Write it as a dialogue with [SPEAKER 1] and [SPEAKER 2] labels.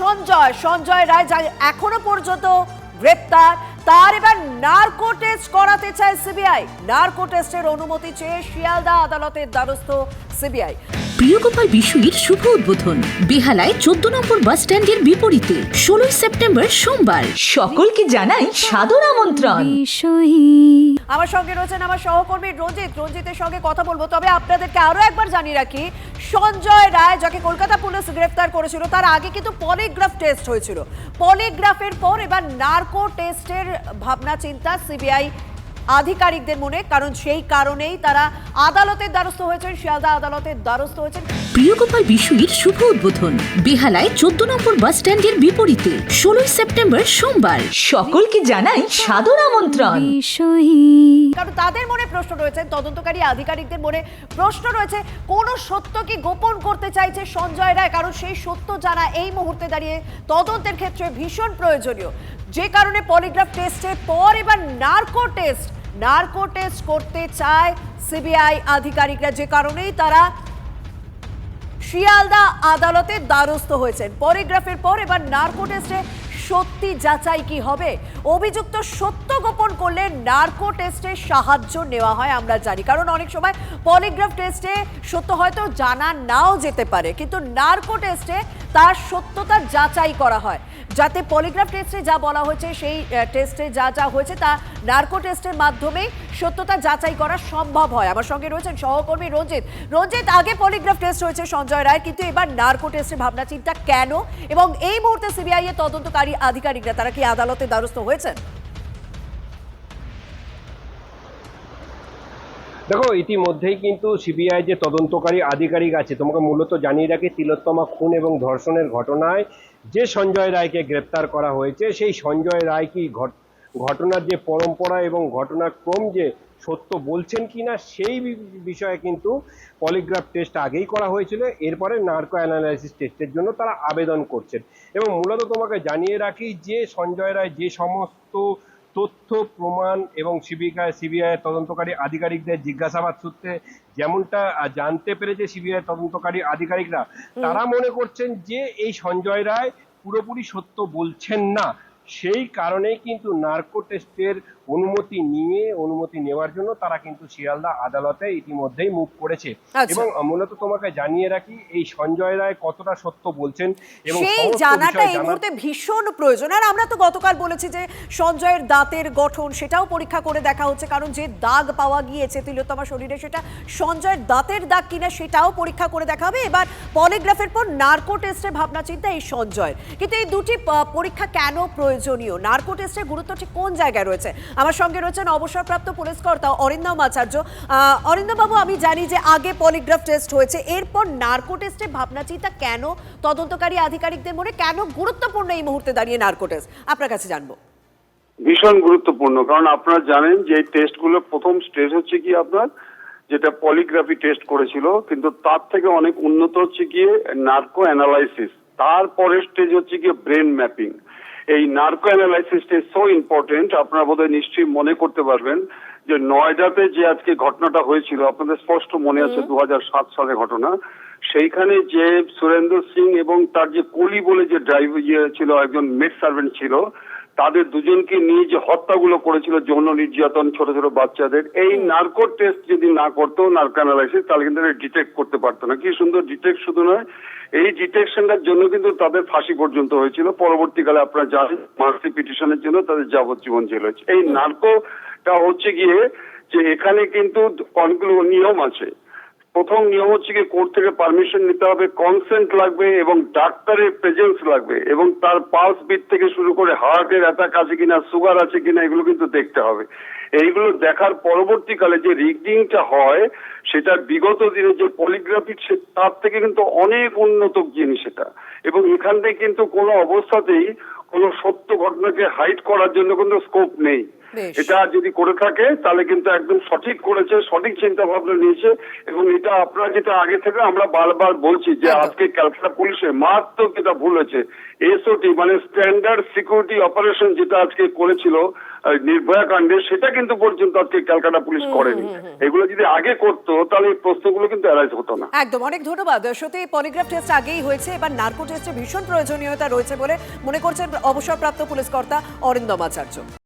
[SPEAKER 1] সঞ্জয় সঞ্জয় রায় এখনও পর্যন্ত গ্রেপ্তার। তার এবার নার্কো টেস্ট করাতে চায় সিবিআই। নার্কো টেস্টের অনুমতি চেয়ে শিয়ালদা আদালতের দ্বারস্থ সিবিআই।
[SPEAKER 2] প্রিয়গোপাল বিশুইর শুভ উদ্বোধন। বেহালায় চোদ্দ নম্বর বাস স্ট্যান্ডের বিপরীতে ষোলোই সেপ্টেম্বর সোমবার। সকলকে জানাই সাদর আমন্ত্রণ।
[SPEAKER 1] আমার সঙ্গে রয়েছেন আমার সহকর্মী রঞ্জিত। রঞ্জিতের সঙ্গে কথা বলব তবে আপনাদেরকে আরও একবার জানিয়ে রাখি সঞ্জয় রায় যাকে কলকাতা পুলিশ গ্রেফতার করেছিল তার আগে কিন্তু পলিগ্রাফ টেস্ট হয়েছিল। পলিগ্রাফের পর এবার নার্কো টেস্টের ভাবনা চিন্তা সিবিআই আধিকারিকদের মনে কারণ সেই কারণেই তারা আদালতের দ্বারস্থ হয়েছেন শিয়ালদা আদালতের দ্বারস্থ হয়েছেন।
[SPEAKER 2] প্রিয়গোপাল বিশুইর শুভ উদ্বোধন। বেহালায় চোদ্দ নম্বর বাস স্ট্যান্ডের বিপরীতে ষোলোই সেপ্টেম্বর সোমবার। সকলকে জানাই সাদর আমন্ত্রণ।
[SPEAKER 1] কারণ তাদের মনে প্রশ্ন রয়েছে তদন্তকারী আধিকারিকদের মনে প্রশ্ন রয়েছে কোন সত্য কি গোপন করতে চাইছে সঞ্জয় রায়? কারণ সেই সত্য জানা এই মুহূর্তে দাঁড়িয়ে তদন্তের ক্ষেত্রে ভীষণ প্রয়োজনীয়। যে কারণে পলিগ্রাফ টেস্টের পর এবার নার্কো টেস্ট। নার্কো টেস্ট করতে চায় সিবিআই আধিকারিকরা, যে কারণেই তারা শিয়ালদা আদালতে দ্বারস্থ হয়েছেন। পলিগ্রাফের পর এবার নার্কো টেস্টে সত্যি যাচাই কি হবে? অভিযুক্ত সত্য গোপন করলে নার্কো টেস্টে সাহায্য নেওয়া হয়, আমরা জানি। কারণ অনেক সময় পলিগ্রাফ টেস্টে সত্য হয়তো জানা নাও যেতে পারে, কিন্তু নার্কো টেস্টে তার সত্যতা যাচাই করা হয়। যাতে পলিগ্রাফ টেস্টে যা বলা হয়েছে, সেই টেস্টে যা যা হয়েছে তা নার্কো টেস্টের মাধ্যমে সত্যতা যাচাই করা সম্ভব হয়। আমার সঙ্গে রয়েছেন সহকর্মী রঞ্জিত। রঞ্জিত, আগে পলিগ্রাফ টেস্ট হয়েছে সঞ্জয় রায়, কিন্তু এবার নার্কো টেস্টের ভাবনা চিন্তা কেন? এবং এই মুহূর্তে সিবিআই এর তদন্তকারী আধিকারিকরা, তারা কি আদালতে দ্বারস্থ হয়েছেন?
[SPEAKER 3] দেখো, ইতিমধ্যেই কিন্তু সিবিআই যে তদন্তকারী আধিকারিক আছে, তোমাকে মূলত জানিয়ে রাখি, তিলোত্তমা খুন এবং ধর্ষণের ঘটনায় যে সঞ্জয় রায়কে গ্রেপ্তার করা হয়েছে, সেই সঞ্জয় রায় কি ঘট- ঘটনার যে পরম্পরা এবং ঘটনাক্রম যে সত্য বলছেন কিনা, সেই বিষয়ে কিন্তু পলিগ্রাফ টেস্ট আগেই করা হয়েছিল। এরপরে নার্কো অ্যানালাইসিস টেস্টের জন্য তারা আবেদন করছেন। এবং মূলত তোমাকে জানিয়ে রাখি যে সঞ্জয় রায় যে সমস্ত তথ্য প্রমাণ এবং সিবিআই সিবিআই তদন্তকারী আধিকারিকদের জিজ্ঞাসাবাদ সূত্রে যেমনটা জানতে পেরেছে সিবিআই তদন্তকারী আধিকারিকরা তারা মনে করছেন যে এই সঞ্জয় রায় পুরোপুরি সত্য বলছেন না। সেই কারণেই কিন্তু নার্কো টেস্টের অনুমতি নিয়ে অনুমতি নেওয়ার জন্য তারা কিন্তু শিয়ালদা আদালতে ইতিমধ্যেই মুভ করেছে।
[SPEAKER 1] আচ্ছা।
[SPEAKER 3] এবং মূলত তোমাকে জানিয়ে রাখি এই সঞ্জয় রায় কতটা সত্য বলছেন এবং
[SPEAKER 1] সেই জানাটা এই মুহূর্তে ভীষণ প্রয়োজন। আর আমরা তো গতকাল বলেছি যে সঞ্জয়ের দাঁতের গঠন সেটাও পরীক্ষা করে দেখা হচ্ছে কারণ যে দাগ পাওয়া গিয়েছে তিলোত্তমা শরীরে সেটা সঞ্জয়ের দাঁতের দাগ কিনা সেটাও পরীক্ষা করে দেখা হবে। এবার পলিগ্রাফের পর নার্কো টেস্টের ভাবনা চিন্তা এই সঞ্জয়ের। কিন্তু এই দুটি পরীক্ষা কেন প্রয়োজনীয়? নার্কো টেস্টের গুরুত্ব ঠিক কোন জায়গায় রয়েছে? আমার সঙ্গে রয়েছেন অবসরপ্রাপ্ত পুলিশ কর্তা অরিন্দম আচার্য। অরিন্দম বাবু আমি জানি যে আগে পলিগ্রাফ টেস্ট হয়েছে, এরপর নার্কো টেস্টের ভাবনা চিন্তা কেন তদন্তকারী আধিকারিকদের মনে কেন গুরুত্বপূর্ণ এই মুহূর্তে দাঁড়িয়ে নার্কো টেস্ট? আপনার কাছে জানব।
[SPEAKER 4] ভীষণ গুরুত্বপূর্ণ, কারণ আপনারা জানেন যে এই টেস্টগুলোর প্রথম স্টেজ হচ্ছে কি আপনার, যেটা পলিগ্রাফি টেস্ট করেছিল, কিন্তু তার থেকে অনেক উন্নত হচ্ছে গিয়ে নার্কো অ্যানালাইসিস, তারপরের স্টেজ হচ্ছে গিয়ে ব্রেন ম্যাপিং। এই narco analysis is so important আপনারা বোধহয় নিশ্চয়ই মনে করতে পারবেন যে নয়ডাতে যে আজকে ঘটনাটা হয়েছিল আপনাদের স্পষ্ট মনে আছে দু হাজার সাত সালে ঘটনা সেইখানে যে সুরেন্দ্র সিং এবং তার যে কলি বলে যে ড্রাইভার ইয়ে ছিল একজন মেড সার্ভেন্ট ছিল তাদের দুজনকে নিয়ে যে হত্যাগুলো করেছিল যৌন নির্যাতন ছোট ছোট বাচ্চাদের এই নার্কো টেস্ট যদি না করতো নার্কো অ্যানালাইসিস তাহলে কিন্তু ডিটেক্ট করতে পারতো না। কি সুন্দর ডিটেক্ট শুধু নয় এই ডিটেকশনটার জন্য কিন্তু তাদের ফাঁসি পর্যন্ত হয়েছিল। পরবর্তীকালে আপনারা জানেন মার্সি পিটিশনের জন্য তাদের যাবজ্জীবন জেল হয়েছে। এই নার্কোটা হচ্ছে গিয়ে যে এখানে কিন্তু অনেকগুলো নিয়ম আছে। প্রথম নিয়ম হচ্ছে কি কোর্ট থেকে পারমিশন নিতে হবে কনসেন্ট লাগবে এবং ডাক্তারের প্রেজেন্স লাগবে এবং তার পালস বিট থেকে শুরু করে হার্টের অ্যাটাক আছে কিনা সুগার আছে কিনা, এগুলো কিন্তু দেখতে হবে এইগুলো দেখার পরবর্তীকালে যে রিগডিংটা হয়, সেটা বিগত দিনে যে পলিগ্রাফি তার থেকে কিন্তু অনেক উন্নত জিনিস এটা এবং এখান থেকে কিন্তু কোনো অবস্থাতেই কোনো সত্য ঘটনাকে হাইড করার জন্য কোনো স্কোপ নেই। এটা যদি করে থাকে তাহলে কিন্তু একদম সঠিক করেছে সঠিক চিন্তা ভাবনা নিয়েছে এবং এটা আপনারা যেটা আগে থেকে আমরা বারবার বলছি যে আজকে ক্যালকাটা পুলিশে মারাত্মক যেটা ভুল হয়েছে এসওটি মানে স্ট্যান্ডার্ড সিকিউরিটি অপারেশন যেটা আজকে করেছিল নির্ভয়া কাণ্ডে সেটা কিন্তু পর্যন্ত আজকে ক্যালকাটা পুলিশ করেনি। এগুলো যদি আগে করতো তাহলে এই প্রশ্নগুলো কিন্তু অ্যারাইজ হতো না।
[SPEAKER 1] একদম অনেক ধন্যবাদ। সত্যি পলিগ্রাফ টেস্ট আগেই হয়েছে এবার নার্কো টেস্টে ভীষণ প্রয়োজনীয়তা রয়েছে বলে মনে করছেন অবসরপ্রাপ্ত পুলিশ কর্তা অরিন্দম আচার্য।